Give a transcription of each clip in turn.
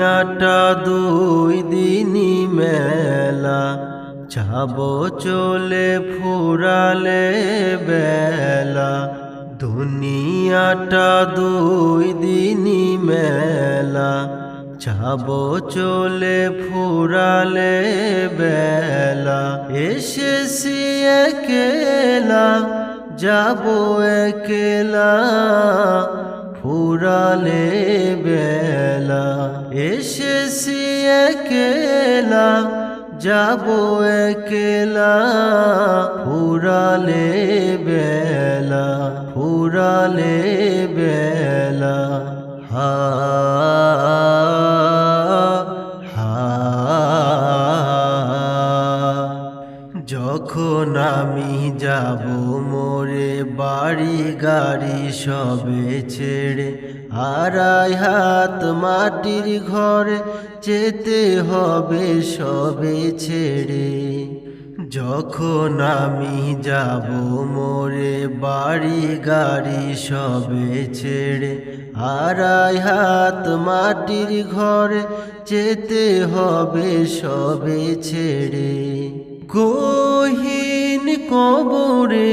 আটা দুই দিনই মেলা। যাব চলে ফুরালে বেলা। দুনিয়াটা দুই দিনই মেলা। যাব চলে ফুরালে বেলা। এসেছি একেলা, যাব একেলা। ফুরালে বেলা এসেছি একলা যাব একলা ফুরালে বেলা ফুরালে বেলা হা আমি যাব মোরে বাড়ি, গাড়ি সবে ছেড়ে। আড়াই হাত মাটির ঘরে যেতে হবে সবে ছেড়ে। যখন আমি যাব মোরে বাড়ি, গাড়ি সবে ছেড়ে। আড়াই হাত মাটির ঘরে যেতে হবে সবে ছেড়ে। গহীন কবরে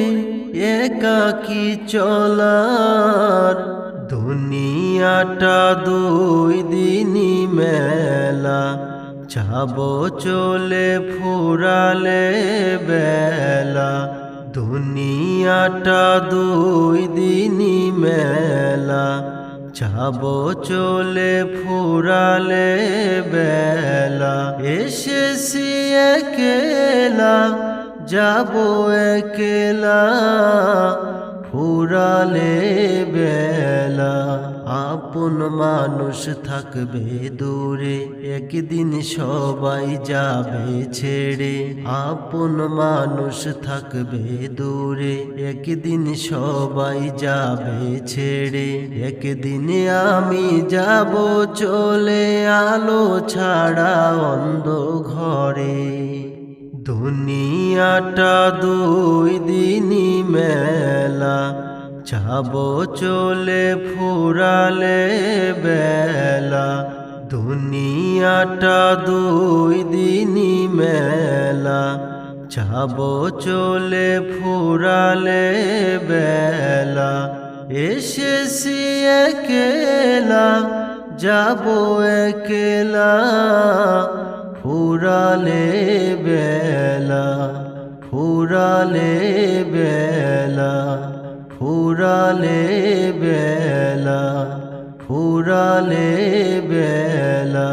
একাকি চলার দুনিয়াটা দুই দিনই মেলা। যাব চলে ফুরালে বেলা। দুনিয়াটা দুই দিনই মেলা। যাব চলে ফুরালে বেলা। এসেছি একেলা যাব একেলা, ফুরালে বেলা। আপন মানুষ থাকবে দূরে, একদিন সবাই যাবে ছেড়ে। আপন মানুষ থাকবে দূরে, একদিন সবাই যাবে ছেড়ে। একদিন আমি যাব চলে, আলো ছাড়া অন্ধ ঘরে। দুনিয়াটা দুই দিনই মেলা। যাব চলে ফুরালে বেলা। দুনিয়াটা দুই দিনই মেলা। যাব চলে ফুরালে বেলা। এসেছি একেলা, যাব একেলা। ফুরালে বেলা ফুরালে বেলা ফুরালে বেলা ফুরালে বেলা।